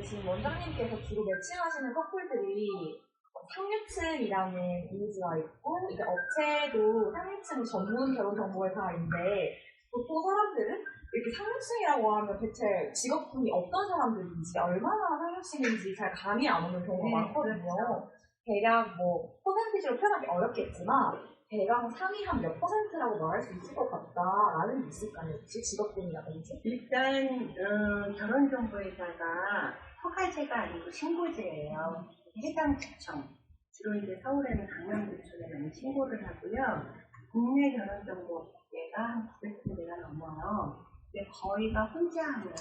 지금 원장님께서 주로 매칭하시는 커플들이 상류층이라는 이미지가 있고 이제 업체도 상류층 전문 결혼 정보 회사인데 보통 사람들은 이렇게 상류층이라고 하면 대체 직업군이 어떤 사람들인지 얼마나 상류층인지 잘 감이 안 오는 경우가 네, 많거든요. 대략 뭐 퍼센티지로 표현하기 어렵겠지만 대강 상위 한 몇 퍼센트라고 말할 수 있을 것 같다라는 게 있을까요? 혹시 직업군이라든지? 일단 어, 결혼정보회사가 허가제가 아니고 신고제예요. 해당 구청 주로 이제 서울에는 강남구청에 많이 신고를 하고요. 국내 결혼정보업계가 한 900군데가 넘어요. 근데 저희가 혼자 하는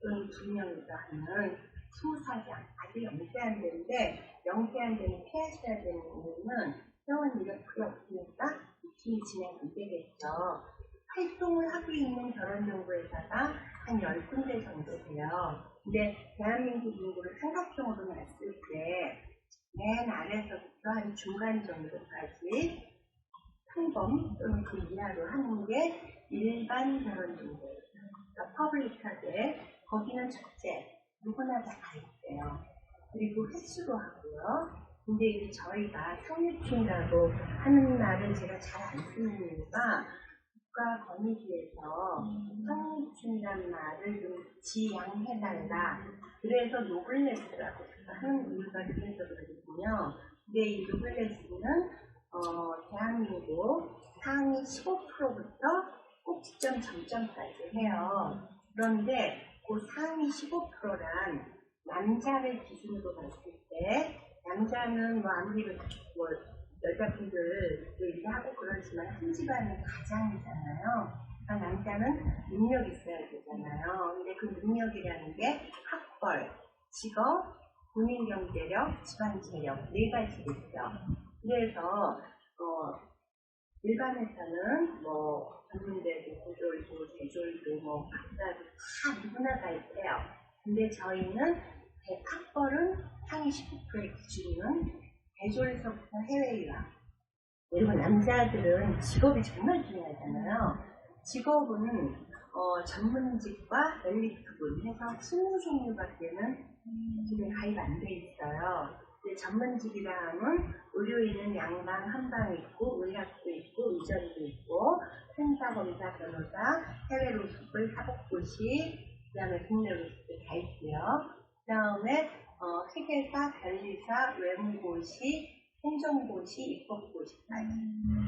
또는 두 명이서 하는 수사장 아직 영세한 데인데 영세한 데는 피하셔야 되는 이유는 회원 이력 그게 없으니까 이 진행 안 되겠죠. 활동을 하고 있는 결혼정보회사가 한 10군데 정도 돼요. 근데 대한민국 인구를 삼각형으로 놨을 때 맨 아래서부터 한 중간 정도까지 평범 또는 그 이하로 하는 게 일반 결혼정보회사. 그러니까 퍼블릭하게 거기는 첫째 누구나 다 가입돼요. 그리고 횟수로 하고요. 근데 저희가 성립춘이라고 하는 말을 제가 잘 안 쓰는 이유가 국가 권익위에서 성립춘이라는 말을 좀 지양해달라. 그래서 노블레스라고 하는 이유가 그래서 그러거든요. 근데 이 노블레스는 어, 대한민국 상위 15%부터 꼭지점 점점까지 해요. 그런데 그 상위 15%란 남자를 기준으로 봤을 때 남자는 뭐 아무리 뭐 여자분들도 이렇게 하고 그러지만 한 집안의 가장이잖아요. 그러니까 남자는 능력 있어야 되잖아요. 근데 그 능력이라는 게 학벌, 직업, 본인 경제력, 집안 재력 네 가지겠죠. 그래서 어, 일반 회사는 뭐 전문대도 고졸도 대졸도 뭐 박사도 다 누구나 다 있대요. 근데 저희는 학벌은 상위 19%의 기준은 대졸에서부터 해외 유학. 그리고 남자들은 직업이 정말 중요하잖아요. 직업은 어, 전문직과 엘리트군 해서 20종류밖에는 지금 가입 안 돼 있어요. 근데 전문직이라 하면 의료인은 양방, 한방 있고, 의학도 있고, 의전도 있고, 행사, 검사, 변호사, 해외 로스쿨, 사법고시, 그 다음에 국내 로스쿨 다 있고요. 그 다음에 어, 회계사, 변리사, 외무고시, 행정고시, 입법고시까지.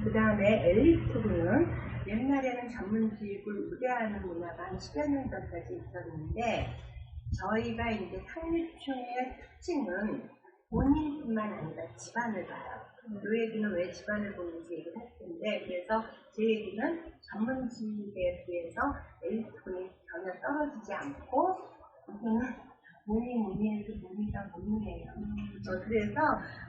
그 다음에 엘리트부는 옛날에는 전문직을 우대하는 문화가 한 10여 년 전까지 있었는데 저희가 이제 상류층의 특징은 본인뿐만 아니라 집안을 봐요. 이 얘기는 왜 집안을 보는지 얘기를 할 텐데 그래서 제 얘기는 전문직에 비해서 엘리트분이 전혀 떨어지지 않고 뭐니 뭐니 해도 뭐니가 뭐니예요. 어, 그래서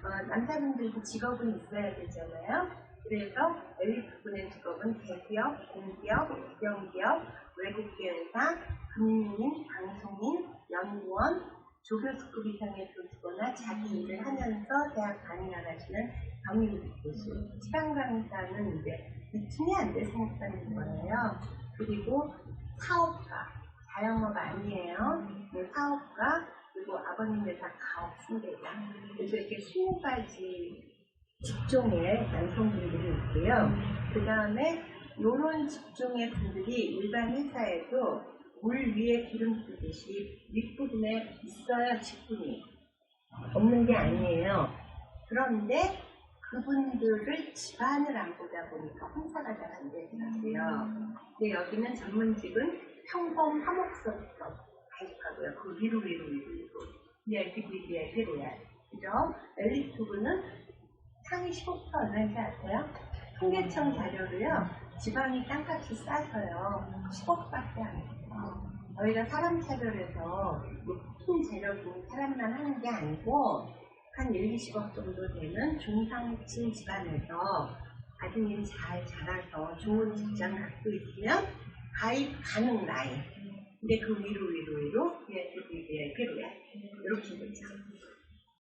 어, 남자분들도 직업은 있어야 되잖아요. 그래서 엘리트분의 직업은 대기업, 공기업, 국영기업, 외국계회사, 금융인, 방송인, 연구원, 조교수급 이상의 교수거나 자기 일을 하면서 대학 강의를 하시는 경영 교수, 시간 강사는 이제 유충이 안 돼서 못하는 거예요. 그리고 사업가, 자영업 아니에요. 네, 사업가, 그리고 아버님들 다 가업순대자. 그래서 이렇게 20가지 직종의 남성분들이 있고요. 그 다음에 이런 직종의 분들이 일반 회사에도 물 위에 기름 부듯이 윗부분에 있어야 직분이 없는 게 아니에요. 그런데 그분들을 집안을 안 보다 보니까 혼사가 잘 안 되더라고요. 근데 여기는 전문직은 평범 화목서부터 가입하고요. 그 위로 위로 위로 위로 VIP, 로얄. 그죠? 엘리트부는 상위 15% 얼마인지 아세요? 통계청 자료로요. 지방이 땅값이 싸서요. 10억밖에 안 해요. 저희가 사람 차별해서 높은 재력 있는 사람만 하는 게 아니고 한 1, 20억 정도 되는 중상층 집안에서 아드님 잘 자라서 좋은 직장 갖고 있으면 가입 가능 라인. 근데 그 위로 위로 위로 VIP, VIP, 로얄 이렇게 되죠.